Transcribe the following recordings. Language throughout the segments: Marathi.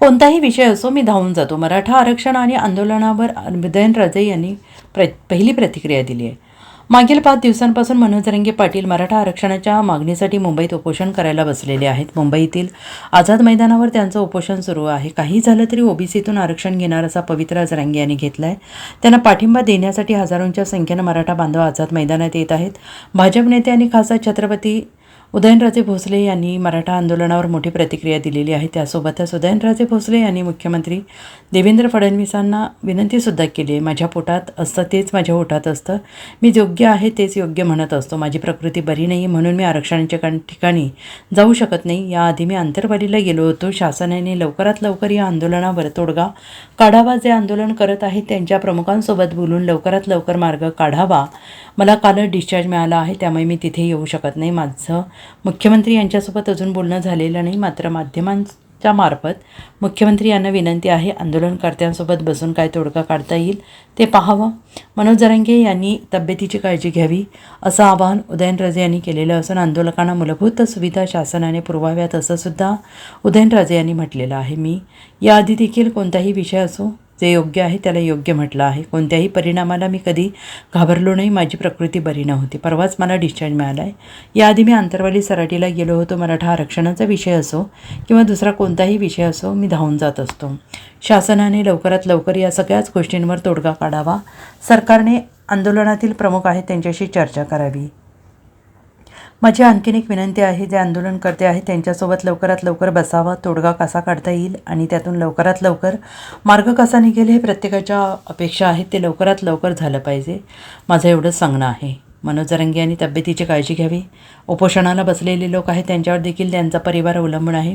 कोणताही विषय असो मी धावून जातो. मराठा आरक्षण आणि आंदोलनावर उदयनराजे यांनी प्र पहिली प्रतिक्रिया दिली आहे. मागील पाच दिवसांपासून मनोज रंगे पाटील मराठा आरक्षणाच्या मागणीसाठी मुंबईत उपोषण करायला बसलेले आहेत. मुंबईतील आझाद मैदानावर त्यांचं उपोषण सुरू आहे. काही झालं तरी ओबीसीतून आरक्षण घेणार असा पवित्र रंगे यांनी घेतला आहे त्यांना पाठिंबा देण्यासाठी हजारोंच्या संख्येनं मराठा बांधव आझाद मैदानात येत आहेत. भाजप नेते आणि खासदार छत्रपती उदयनराजे भोसले यांनी मराठा आंदोलनावर मोठी प्रतिक्रिया दिलेली आहे. त्यासोबतच उदयनराजे भोसले यांनी मुख्यमंत्री देवेंद्र फडणवीसांना विनंतीसुद्धा केली आहे. माझ्या पोटात असतं तेच माझ्या ओठात असतं. मी योग्य आहे तेच योग्य म्हणत असतो. माझी प्रकृती बरी नाही म्हणून मी आरक्षणाच्या कण- ठिकाणी जाऊ शकत नाही. याआधी मी अंतरवालीला गेलो होतो. शासनाने लवकरात लवकर या आंदोलनावर तोडगा काढावा. जे आंदोलन करत आहेत त्यांच्या प्रमुखांसोबत बोलून लवकरात लवकर मार्ग काढावा. मला कालच डिस्चार्ज मिळाला आहे. त्यामुळे मी तिथे येऊ शकत नाही. माझं मुख्यमंत्री यांच्यासोबत अजून बोलणं झालेलं नाही मात्र माध्यमांच्या मार्फत मुख्यमंत्री यांना विनंती आहे आंदोलनकर्त्यांसोबत बसून काय तोडगा काढता येईल ते पाहावं. मनोज जरांगे यांनी तब्येतीची काळजी घ्यावी असं आवाहन उदयनराजे यांनी केलेलं असून आंदोलकांना मूलभूत सुविधा शासनाने पुरवाव्यात असंसुद्धा उदयनराजे यांनी म्हटलेलं आहे. मी याआधी देखील कोणताही विषय असो जे योग्य आहे त्याला योग्य म्हटलं आहे. कोणत्याही परिणामाला मी कधी घाबरलो नाही माझी प्रकृती बरी नव्हती. परवाच मला डिस्चार्ज मिळाला आहे याआधी मी आंतरवाली सराटीला गेलो होतो. मराठा आरक्षणाचा विषय असो किंवा दुसरा कोणताही विषय असो मी धावून जात असतो. शासनाने लवकरात लवकर या सगळ्याच गोष्टींवर तोडगा काढावा. सरकारने आंदोलनातील प्रमुख आहेत त्यांच्याशी चर्चा करावी. माझी आणखीन एक विनंती आहे जे आंदोलनकर्ते आहेत त्यांच्यासोबत लवकरात लवकर बसावा तोडगा कसा काढता येईल आणि त्यातून लवकरात लवकर मार्ग कसा निघेल हे प्रत्येकाच्या अपेक्षा आहेत ते लवकरात लवकर झालं पाहिजे. माझं एवढंच सांगणं आहे. मनोजरंगी आणि यांनी तब्येतीची काळजी घ्यावी. उपोषणाला बसलेले लोक आहेत त्यांच्यावर देखील त्यांचा परिवार अवलंबून आहे.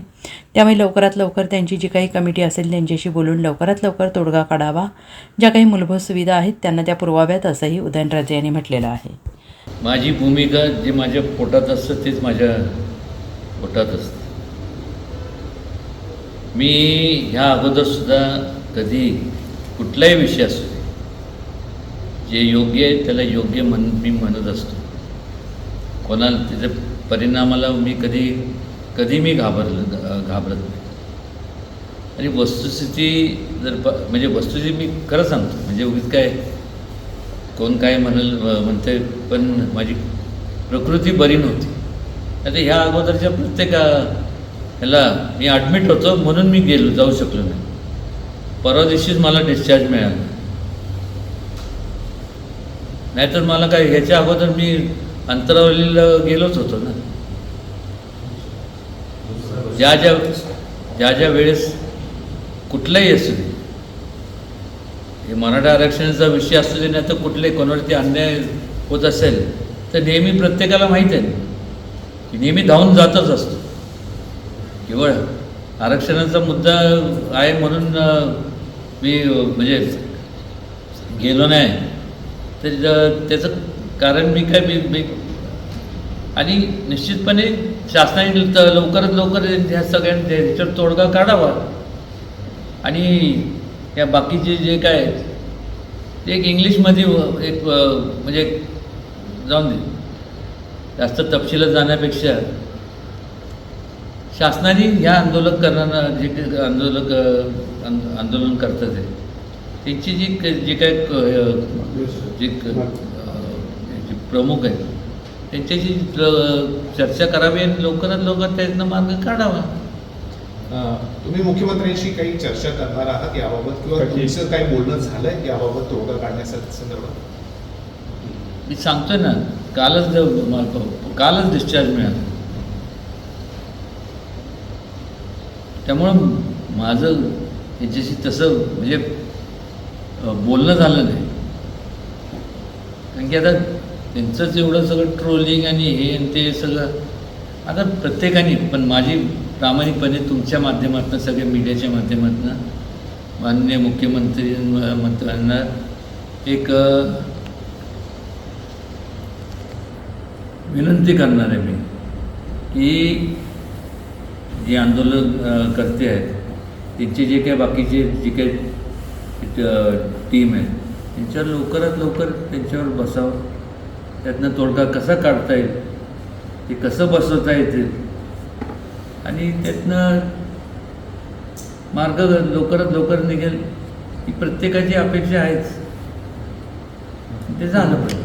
त्यामुळे लवकरात लवकर त्यांची जी काही कमिटी असेल त्यांच्याशी बोलून लवकरात लवकर तोडगा काढावा. ज्या काही मूलभूत सुविधा आहेत त्यांना त्या पुरवाव्यात असंही उदयनराजे यांनी म्हटलेलं आहे. माझी भूमिका जे माझ्या पोटात असतं तेच माझ्या पोटात असतं. मी ह्या अगोदरसुद्धा कधी कुठलाही विषय असू दे जे योग्य आहे त्याला योग्य म्हण मी म्हणत असतो. कोणाला त्याच्या परिणामाला मी कधी कधी मी घाबरलं घाबरत नाही. आणि वस्तुस्थिती जर प म्हणजे वस्तुस्थिती मी खरं सांगतो म्हणजे उगीच काय कोण काय म्हणाल म्हणते पण माझी प्रकृती बरी नव्हती. आता ह्या अगोदरच्या प्रत्येक ह्याला मी ॲडमिट होतो म्हणून मी गेलो जाऊ शकलो नाही. परवा दिवशीच मला डिस्चार्ज मिळाला. नाहीतर मला काय ह्याच्या अगोदर मी अंतरावलीला गेलोच होतो ना. ज्या ज्या ज्या ज्या वेळेस कुठलाही असू दे हे मराठा आरक्षणाचा विषय असू दे नाही तर कुठले कोणावरती अन्याय होत असेल तर नेहमी प्रत्येकाला माहीत आहे. की नेहमी धावून जातच असतो. केवळ आरक्षणाचा मुद्दा आहे म्हणून मी म्हणजे गेलो नाही. तर त्याचं कारण मी काय मी मी आणि निश्चितपणे शासनाने लवकरात लवकर ह्या सगळ्यांच्या ह्याच्यावर तोडगा काढावा. आणि या बाकीचे जे काय आहेत, ते एक इंग्लिशमध्ये एक म्हणजे जाऊन दे. जास्त तपशिलात जाण्यापेक्षा शासनाने ह्या आंदोलक करणारा जे काही आंदोलक आंदोलन करतात आहे त्यांची जी जे काय जे प्रमुख आहेत त्यांच्याशी चर्चा करावी आणि लवकरात लवकर त्यातनं मार्ग काढावा. तुम्ही मुख्यमंत्र्यांशी काही चर्चा करणार आहात याबाबत किंवा तुमचं काही बोलणं झालंय याबाबत तोडगा काढण्याच्या संदर्भात? मी सांगतोय ना कालच कालच डिस्चार्ज मिळाला. त्यामुळं माझं याच्याशी तसं म्हणजे बोलणं झालं नाही. कारण की आता त्यांचंच एवढं सगळं ट्रोलिंग आणि हे आणि ते सगळं आता प्रत्येकाने पण माझी प्रामाणिकपणे तुमच्या माध्यमातून सगळ्या मीडियाच्या माध्यमातून माननीय मुख्यमंत्री मंत्र्यांना एक विनंती करणार आहे मी की जे आंदोलन करते आहेत त्यांचे जे काही बाकीचे जे काही टीम आहे त्यांच्यावर लवकरात लवकर त्यांच्यावर बसावं. त्यातनं तोडगा कसा काढता येईल ते कसं बसवता येतील आणि त्यातनं मार्ग लवकरात लवकर निघेल ही प्रत्येकाची अपेक्षा आहेच. ते झालं पाहिजे.